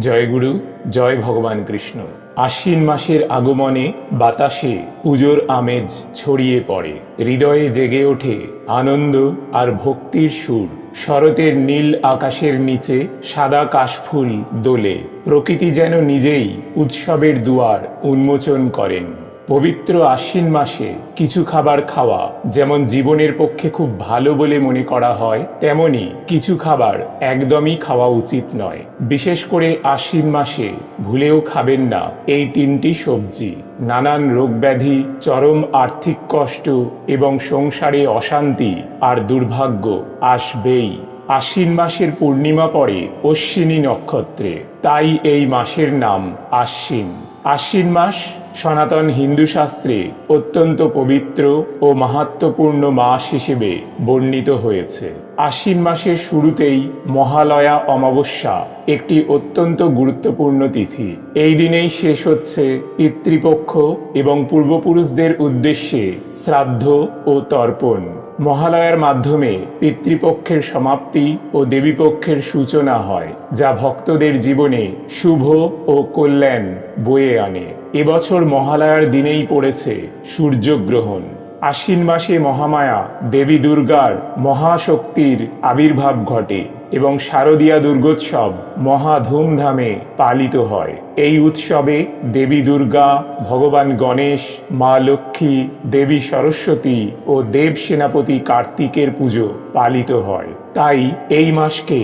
জয় গুরু, জয় ভগবান কৃষ্ণ। আশ্বিন মাসের আগমনে বাতাসে পুজোর আমেজ ছড়িয়ে পড়ে। হৃদয়ে জেগে ওঠে আনন্দ আর ভক্তির সুর। শরতের নীল আকাশের নিচে সাদা কাশফুল দোলে। প্রকৃতি যেন নিজেই উৎসবের দুয়ার উন্মোচন করেন। পবিত্র আশ্বিন মাসে কিছু খাবার খাওয়া যেমন জীবনের পক্ষে খুব ভালো বলে মনে করা হয়, তেমনি কিছু খাবার একদমই খাওয়া উচিত নয়। বিশেষ করে আশ্বিন মাসে ভুলেও খাবেন না এই তিনটি সবজি। নানান রোগব্যাধি, চরম আর্থিক কষ্ট এবং সংসারে অশান্তি আর দুর্ভাগ্য আসবেই। আশ্বিন মাসের পূর্ণিমা পরে অশ্বিনী নক্ষত্রে, তাই এই মাসের নাম আশ্বিন। আশ্বিন মাস সনাতন হিন্দু শাস্ত্রে অত্যন্ত পবিত্র ও মাহাত্মপূর্ণ মাস হিসেবে বর্ণিত হয়েছে। আশ্বিন মাসের শুরুতেই মহালয়া অমাবস্যা একটি অত্যন্ত গুরুত্বপূর্ণ তিথি। এই দিনেই শেষ হচ্ছে পিতৃপক্ষ এবং পূর্বপুরুষদের উদ্দেশ্যে শ্রাদ্ধ ও তর্পণ। মহালয়ার মাধ্যমে পিতৃপক্ষের সমাপ্তি ও দেবীপক্ষের সূচনা হয়, যা ভক্তদের জীবনে শুভ ও কল্যাণ বয়ে আনে। এবছর মহালয়ার দিনেই পড়েছে সূর্যগ্রহণ। আশ্বিন মাসে মহামায়া, দেবী দুর্গার মহাশক্তির আবির্ভাব ঘটে এবং শারদীয়া দুর্গোৎসব মহা ধুমধামে পালিত হয়। এই উৎসবে দেবী দুর্গা, ভগবান গণেশ, মা লক্ষ্মী, দেবী সরস্বতী ও দেব সেনাপতি কার্তিকের পুজো পালিত হয়। তাই এই মাসকে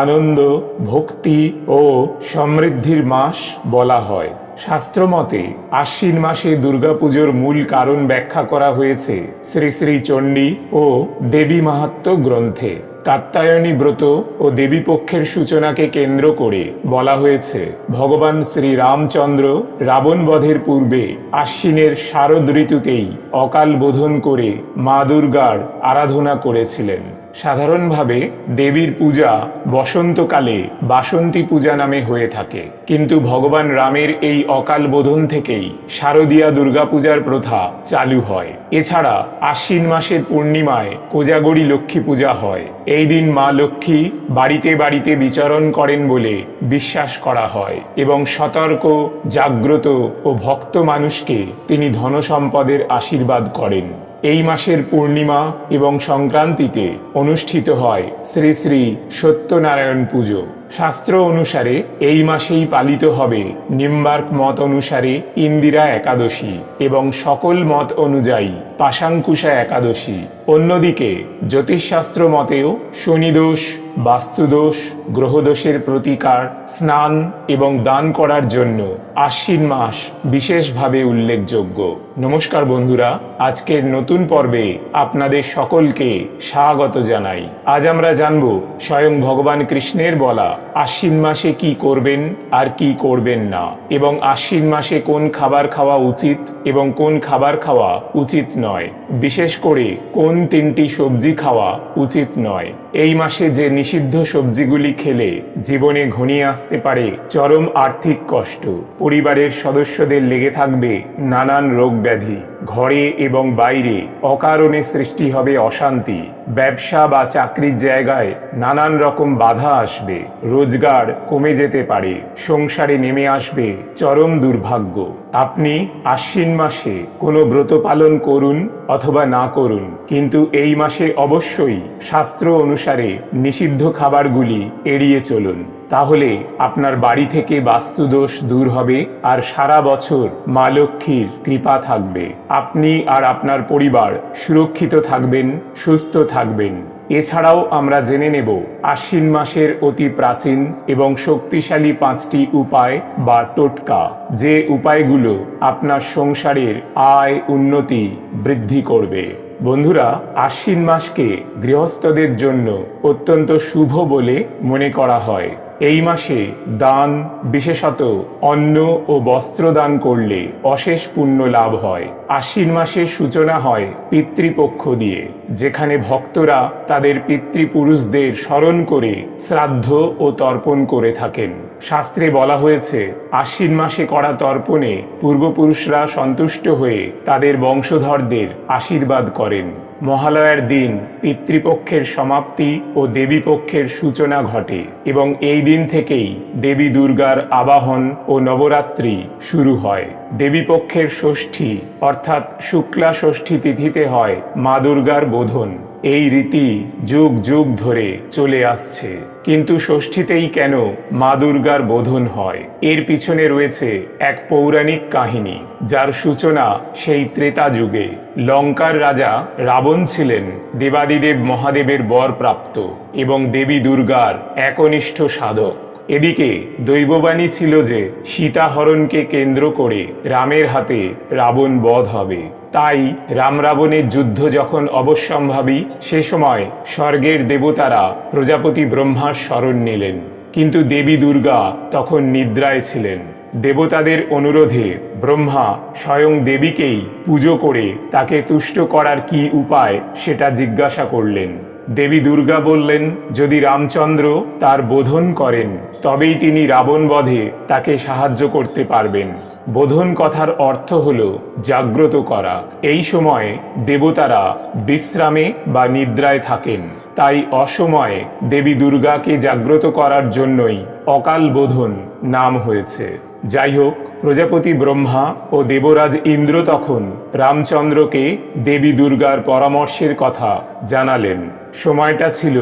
আনন্দ, ভক্তি ও সমৃদ্ধির মাস বলা হয়। শাস্ত্রমতে, আশ্বিন মাসে দুর্গাপুজোর মূল কারণ ব্যাখ্যা করা হয়েছে শ্রী শ্রী চণ্ডী ও দেবী মাহাত্ম গ্রন্থে। কাত্তায়নী ব্রত ও দেবী পক্ষের সূচনাকে কেন্দ্র করে বলা হয়েছে, ভগবান শ্রী রামচন্দ্র রাবণ বধের পূর্বে আশ্বিনের শারদ ঋতুতেই অকাল বোধন করে মা দুর্গার আরাধনা করেছিলেন। সাধারণভাবে দেবীর পূজা বসন্তকালে বাসন্তী পূজা নামে হয়ে থাকে। কিন্তু ভগবান রামের এই অকাল বোধন থেকেই শারদীয়া দুর্গাপূজার প্রথা চালু হয়। এছাড়া আশ্বিন মাসের পূর্ণিমায় কোজাগরী লক্ষ্মী পূজা হয়। এই দিন মা লক্ষ্মী বাড়িতে বাড়িতে বিচরণ করেন বলে বিশ্বাস করা হয় এবং সতর্ক, জাগ্রত ও ভক্ত মানুষকে তিনি ধনসম্পদের আশীর্বাদ করেন। এই মাসের পূর্ণিমা এবং সংক্রান্তিতে অনুষ্ঠিত হয় শ্রী শ্রী সত্যনারায়ণ পুজো। শাস্ত্র অনুসারে এই মাসেই পালিত হবে নিম্বার্ক মত অনুসারে ইন্দিরা একাদশী এবং সকল মত অনুযায়ী পাশাঙ্কুশা একাদশী। অন্যদিকে জ্যোতিষশাস্ত্র মতেও শনিদোষ, বাস্তুদোষ, গ্রহদোষের প্রতিকার, স্নান এবং দান করার জন্য আশ্বিন মাস বিশেষভাবে উল্লেখযোগ্য। নমস্কার বন্ধুরা, আজকের নতুন পর্বে আপনাদের সকলকে স্বাগত জানাই। আজ আমরা জানব স্বয়ং ভগবান কৃষ্ণের বলা আশ্বিন মাসে কি করবেন আর কি করবেন না? এবং আশ্বিন মাসে কোন খাবার খাওয়া উচিত এবং কোন খাবার খাওয়া উচিত নয়? বিশেষ করে কোন তিনটি সবজি খাওয়া উচিত নয়? এই মাসে যে নিষিদ্ধ সবজিগুলি খেলে জীবনে ঘনিয়ে আসতে পারে চরম আর্থিক কষ্ট। পরিবারের সদস্যদের লেগে থাকবে নানান রোগ ব্যাধি ঘরে এবং বাইরে অকারণে সৃষ্টি হবে অশান্তি। ব্যবসা বা চাকরির জায়গায় নানান রকম বাধা আসবে। রোজগার কমে যেতে পারে। সংসারে নেমে আসবে চরম দুর্ভাগ্য। আপনি আশ্বিন মাসে কোনো ব্রত পালন করুন অথবা না করুন, কিন্তু এই মাসে অবশ্যই শাস্ত্র অনুসারে নিষিদ্ধ খাবারগুলি এড়িয়ে চলুন। তাহলে আপনার বাড়ি থেকে বাস্তুদোষ দূর হবে আর সারা বছর মা লক্ষ্মীর কৃপা থাকবে। আপনি আর আপনার পরিবার সুরক্ষিত থাকবেন, সুস্থ থাকবেন। এছাড়াও আমরা জেনে নেব আশ্বিন মাসের অতি প্রাচীন এবং শক্তিশালী পাঁচটি উপায় বা টোটকা, যে উপায়গুলো আপনার সংসারের আয় উন্নতি বৃদ্ধি করবে। বন্ধুরা, আশ্বিন মাসকে গৃহস্থদের জন্য অত্যন্ত শুভ বলে মনে করা হয়। এই মাসে দান, বিশেষত অন্ন ও বস্ত্র দান করলে অশেষ পুণ্য লাভ হয়। আশ্বিন মাসের সূচনা হয় পিতৃপক্ষ দিয়ে, যেখানে ভক্তরা তাদের পিতৃপুরুষদের স্মরণ করে শ্রাদ্ধ ও তর্পণ করে থাকেন। শাস্ত্রে বলা হয়েছে, আশ্বিন মাসে করা তর্পণে পূর্বপুরুষরা সন্তুষ্ট হয়ে তাদের বংশধরদের আশীর্বাদ করেন। মহালয়ার দিন পিতৃপক্ষের সমাপ্তি ও দেবীপক্ষের সূচনা ঘটে এবং এই দিন থেকেই দেবী দুর্গার আবাহন ও নবরাত্রি শুরু হয়। দেবীপক্ষের ষষ্ঠী অর্থাৎ শুক্লা ষষ্ঠী তিথিতে হয় মা দুর্গার বোধন। এই রীতি যুগ যুগ ধরে চলে আসছে। কিন্তু ষষ্ঠীতেই কেন মা দুর্গার বোধন হয়? এর পিছনে রয়েছে এক পৌরাণিক কাহিনী, যার সূচনা সেই ত্রেতা যুগে। লঙ্কার রাজা রাবণ ছিলেন দেবাদিদেব মহাদেবের বর প্রাপ্ত এবং দেবী দুর্গার একনিষ্ঠ সাধক। এদিকে দৈববাণী ছিল যে সীতাহরণকে কেন্দ্র করে রামের হাতে রাবণ বধ হবে। তাই রাম রাবণের যুদ্ধ যখন অবশ্যম্ভাবী, সে সময় স্বর্গের দেবতারা প্রজাপতি ব্রহ্মার স্মরণ নিলেন। কিন্তু দেবী দুর্গা তখন নিদ্রায় ছিলেন। দেবতাদের অনুরোধে ব্রহ্মা স্বয়ং দেবীকেই পুজো করে তাকে তুষ্ট করার কি উপায় সেটা জিজ্ঞাসা করলেন। দেবী দুর্গা বললেন, যদি রামচন্দ্র তার বোধন করেন, তবেই তিনি রাবণ বধে তাকে সাহায্য করতে পারবেন। বোধন কথার অর্থ হল জাগ্রত করা। এই সময় দেবতারা বিশ্রামে বা নিদ্রায় থাকেন। তাই অসময়ে দেবী দুর্গাকে জাগ্রত করার জন্যই অকাল বোধন নাম হয়েছে। যাই হোক প্রজাপতি ব্রহ্মা ও দেবরাজ ইন্দ্র তখন রামচন্দ্রকে দেবী দুর্গার পরামর্শের কথা জানালেন। সময়টা ছিল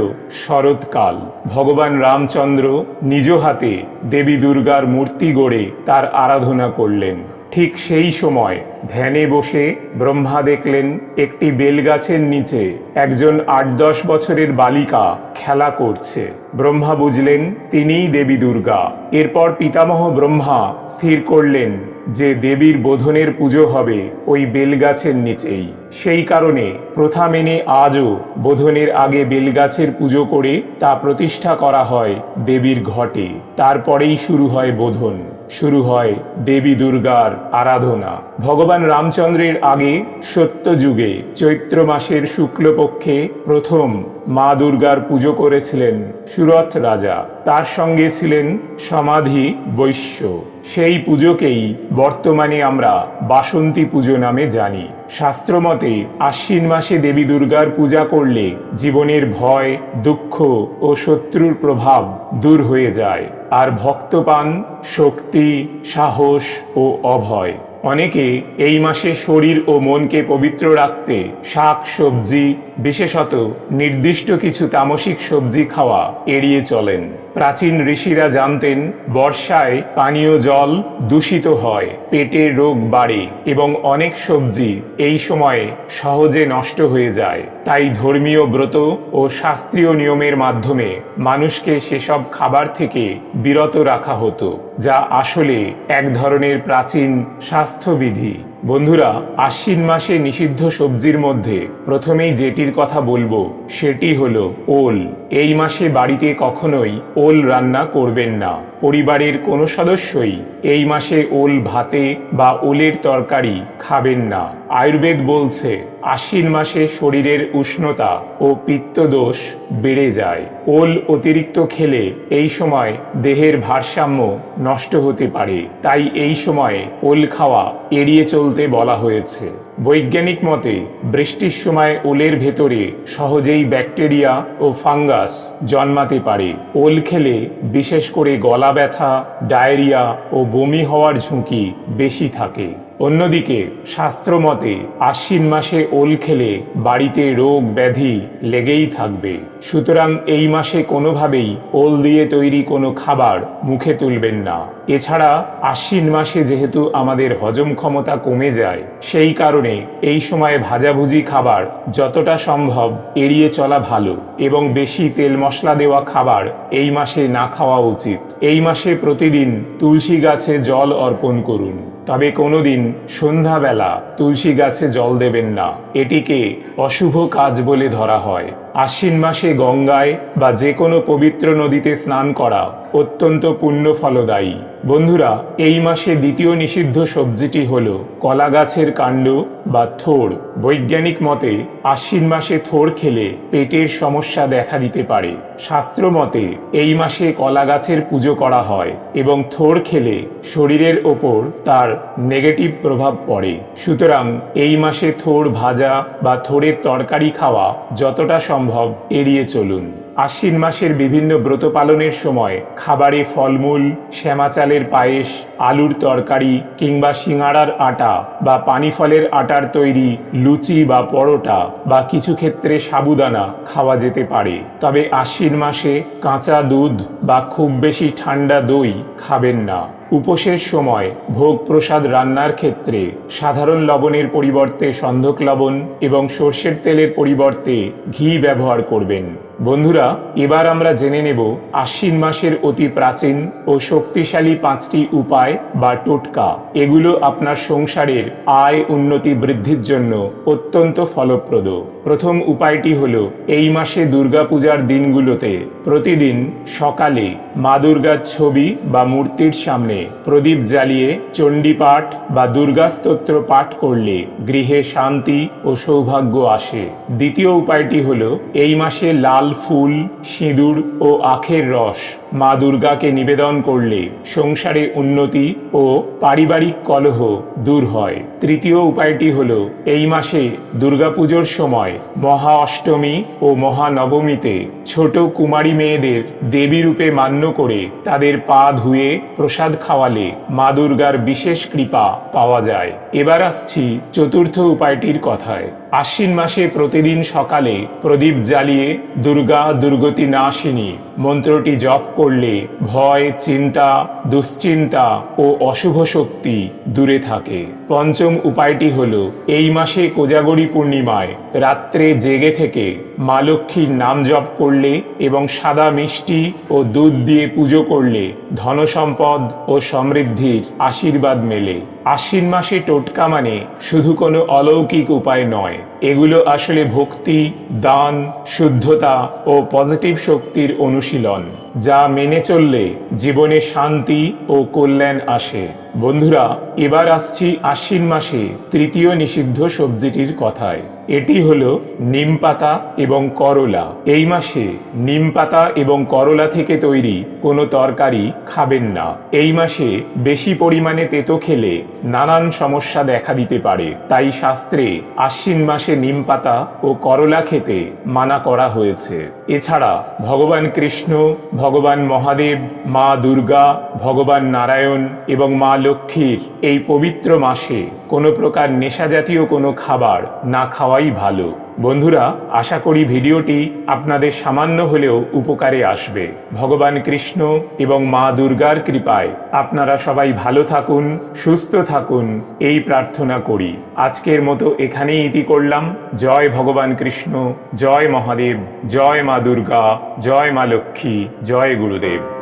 শরৎকাল। ভগবান রামচন্দ্র নিজ হাতে দেবী দুর্গার মূর্তি গড়ে তার আরাধনা করলেন। ঠিক সেই সময় ধ্যানে বসে ব্রহ্মা দেখলেন একটি বেলগাছের নিচে একজন আট দশ বছরের বালিকা খেলা করছে। ব্রহ্মা বুঝলেন, তিনিই দেবী দুর্গা। এরপর পিতামহ ব্রহ্মা স্থির করলেন যে দেবীর বোধনের পুজো হবে ওই বেলগাছের নিচেই। সেই কারণে প্রথা মেনে আজও বোধনের আগে বেলগাছের পুজো করে তা প্রতিষ্ঠা করা হয় দেবীর ঘটে। তারপরেই শুরু হয় বোধন। শুরু হয় দেবী দুর্গার আরাধনা। ভগবান রামচন্দ্রের আগে সত্যযুগে চৈত্র মাসের শুক্লপক্ষে প্রথম মা দুর্গার পুজো করেছিলেন সুরথ রাজা। তার সঙ্গে ছিলেন সমাধি বৈশ্য। সেই পুজোকেই বর্তমানে আমরা বাসন্তী পুজো নামে জানি। শাস্ত্রমতে আশ্বিন মাসে দেবী দুর্গার পূজা করলে জীবনের ভয়, দুঃখ ও শত্রুর প্রভাব দূর হয়ে যায়। আর ভক্ত পান শক্তি, সাহস ও অভয়। অনেকে এই মাসে শরীর ও মনকে পবিত্র রাখতে শাক, সবজি, বিশেষত নির্দিষ্ট কিছু তামসিক সবজি খাওয়া এড়িয়ে চলেন। প্রাচীন ঋষিরা জানতেন, বর্ষায় পানীয় জল দূষিত হয় পেটের রোগ বাড়ে এবং অনেক সবজি এই সময়ে সহজে নষ্ট হয়ে যায়। তাই ধর্মীয় ব্রত ও শাস্ত্রীয় নিয়মের মাধ্যমে মানুষকে সেসব খাবার থেকে বিরত রাখা হতো, যা আসলে এক ধরনের প্রাচীন স্বাস্থ্যবিধি। বন্ধুরা, আশ্বিন মাসে নিষিদ্ধ সবজির মধ্যে প্রথমেই যেটির কথা বলব, সেটি হলো ওল। এই মাসে বাড়িতে কখনোই ওল রান্না করবেন না। পরিবারের কোনো সদস্যই এই মাসে ওল ভাতে বা ওলের তরকারি খাবেন না। আয়ুর্বেদ বলছে, আশ্বিন মাসে শরীরের উষ্ণতা ও পিত্তদোষ বেড়ে যায়। ওল অতিরিক্ত খেলে এই সময় দেহের ভারসাম্য নষ্ট হতে পারে। তাই এই সময়ে ওল খাওয়া এড়িয়ে চলতে বলা হয়েছে। বৈজ্ঞানিক মতে, বৃষ্টির সময় ওলের ভেতরে সহজেই ব্যাকটেরিয়া ও ফাঙ্গাস জন্মাতে পারে। ওল খেলে বিশেষ করে গলা ব্যথা ডায়রিয়া ও বমি হওয়ার ঝুঁকি বেশি থাকে। অন্যদিকে, শাস্ত্রমতে আশ্বিন মাসে ওল খেলে বাড়িতে রোগ ব্যাধি লেগেই থাকবে। সুতরাং এই মাসে কোনোভাবেই ওল দিয়ে তৈরি কোনো খাবার মুখে তুলবেন না। এছাড়া আশ্বিন মাসে যেহেতু আমাদের হজম ক্ষমতা কমে যায়, সেই কারণে এই সময় ভাজাভুজি খাবার যতটা সম্ভব এড়িয়ে চলা ভালো এবং বেশি তেল মশলা দেওয়া খাবার এই মাসে না খাওয়া উচিত। এই মাসে প্রতিদিন তুলসী গাছে জল অর্পণ করুন। তবে কোনোদিন সন্ধ্যাবেলা তুলসী গাছে জল দেবেন না। এটিকে অশুভ কাজ বলে ধরা হয়। আশ্বিন মাসে গঙ্গায় বা যে কোনো পবিত্র নদীতে স্নান করা অত্যন্ত পুণ্য ফলদায়ী। বন্ধুরা, এই মাসে দ্বিতীয় নিষিদ্ধ সবজিটি হল কলা গাছের কাণ্ড বা থোর বৈজ্ঞানিক মতে, আশ্বিন মাসে থোর খেলে পেটের সমস্যা দেখা দিতে পারে। শাস্ত্র মতে, এই মাসে কলা গাছের পুজো করা হয় এবং থোর খেলে শরীরের ওপর তার নেগেটিভ প্রভাব পড়ে। সুতরাং এই মাসে থোর ভাজা বা থোরের তরকারি খাওয়া যতটা সম্ভব এড়িয়ে চলুন। আশ্বিন মাসের বিভিন্ন ব্রত পালনের সময় খাবারে ফলমূল, শ্যামা চালের পায়েস, আলুর তরকারি কিংবা সিঙাড়ার আটা বা পানি ফলের আটার তৈরি লুচি বা পরোটা বা কিছু ক্ষেত্রে সাবুদানা খাওয়া যেতে পারে। তবে আশ্বিন মাসে কাঁচা দুধ বা খুব বেশি ঠান্ডা দই খাবেন না। উপোসের সময় ভোগ প্রসাদ রান্নার ক্ষেত্রে সাধারণ লবণের পরিবর্তে সন্ধক লবণ এবং সর্ষের তেলের পরিবর্তে ঘি ব্যবহার করবেন। বন্ধুরা, এবার আমরা জেনে নেব আশ্বিন মাসের অতি প্রাচীন ও শক্তিশালী পাঁচটি উপায় বা টোটকা। এগুলো আপনার সংসারের আয় উন্নতি বৃদ্ধির জন্য অত্যন্ত ফলপ্রদ। প্রথম উপায়টি হল, এই মাসে দুর্গাপূজার দিনগুলোতে প্রতিদিন সকালে মা দুর্গার ছবি বা মূর্তির সামনে প্রদীপ জ্বালিয়ে চণ্ডীপাঠ বা দুর্গা স্তোত্র পাঠ করলে গৃহে শান্তি ও সৌভাগ্য আসে। দ্বিতীয় উপায়টি হল, এই মাসে লাল ফুল, সিঁদুর ও আখের রস মা দুর্গাকে নিবেদন করলে সংসারে উন্নতি ও পারিবারিক কলহ দূর হয়। তৃতীয় উপায়টি হলো, এই মাসে দুর্গাপুজোর সময় মহা অষ্টমী ও মহানবমীতে ছোট কুমারী মেয়েদের দেবী রূপে মান্য করে তাদের পা ধুয়ে প্রসাদ খাওয়ালে মা দুর্গার বিশেষ কৃপা পাওয়া যায়। এবার আসছি চতুর্থ উপায়টির কথায়। আশ্বিন মাসে প্রতিদিন সকালে প্রদীপ জ্বালিয়ে দুর্গা দুর্গতি নাশিনী মন্ত্রটি জপ করলে ভয়, চিন্তা, দুশ্চিন্তা ও অশুভ শক্তি দূরে থাকে। পঞ্চম উপায়টি হল, এই মাসে কোজাগরী পূর্ণিমায় রাত্রে জেগে থেকে মা লক্ষ্মীর নাম জপ করলে এবং সাদা মিষ্টি ও দুধ দিয়ে পুজো করলে ধনসম্পদ ও সমৃদ্ধির আশীর্বাদ মেলে। আশ্বিন মাসে টোটকা মানে শুধু কোনো অলৌকিক উপায় নয়। এগুলো আসলে ভক্তি, দান, শুদ্ধতা ও পজিটিভ শক্তির অনুশীলন, যা মেনে চললে জীবনে শান্তি ও কল্যাণ আসে। বন্ধুরা, এবার আসছি আশ্বিন মাসে তৃতীয় নিষিদ্ধ সবজিটির কথায়। এটি হলো নিম পাতা এবং করলা। এই মাসে নিম পাতা এবং করলা থেকে তৈরি কোনো তরকারি খাবেন না। এই মাসে বেশি পরিমাণে তেতো খেলে নানান সমস্যা দেখা দিতে পারে। তাই শাস্ত্রে আশ্বিন মাসে নিম পাতা ও করলা খেতে মানা করা হয়েছে। এছাড়া ভগবান কৃষ্ণ, ভগবান মহাদেব, মা দুর্গা, ভগবান নারায়ণ এবং মা লক্ষ্মীর এই পবিত্র মাসে কোনো প্রকার নেশাজাতীয় কোনো খাবার না খাওয়াই ভালো। বন্ধুরা, আশা করি ভিডিওটি আপনাদের সামান্য হলেও উপকারে আসবে। ভগবান কৃষ্ণ এবং মা দুর্গার কৃপায় আপনারা সবাই ভালো থাকুন, সুস্থ থাকুন, এই প্রার্থনা করি। আজকের মতো এখানেই ইতি করলাম। জয় ভগবান কৃষ্ণ, জয় মহাদেব, জয় মা দুর্গা, জয় মা লক্ষ্মী, জয় গুরুদেব।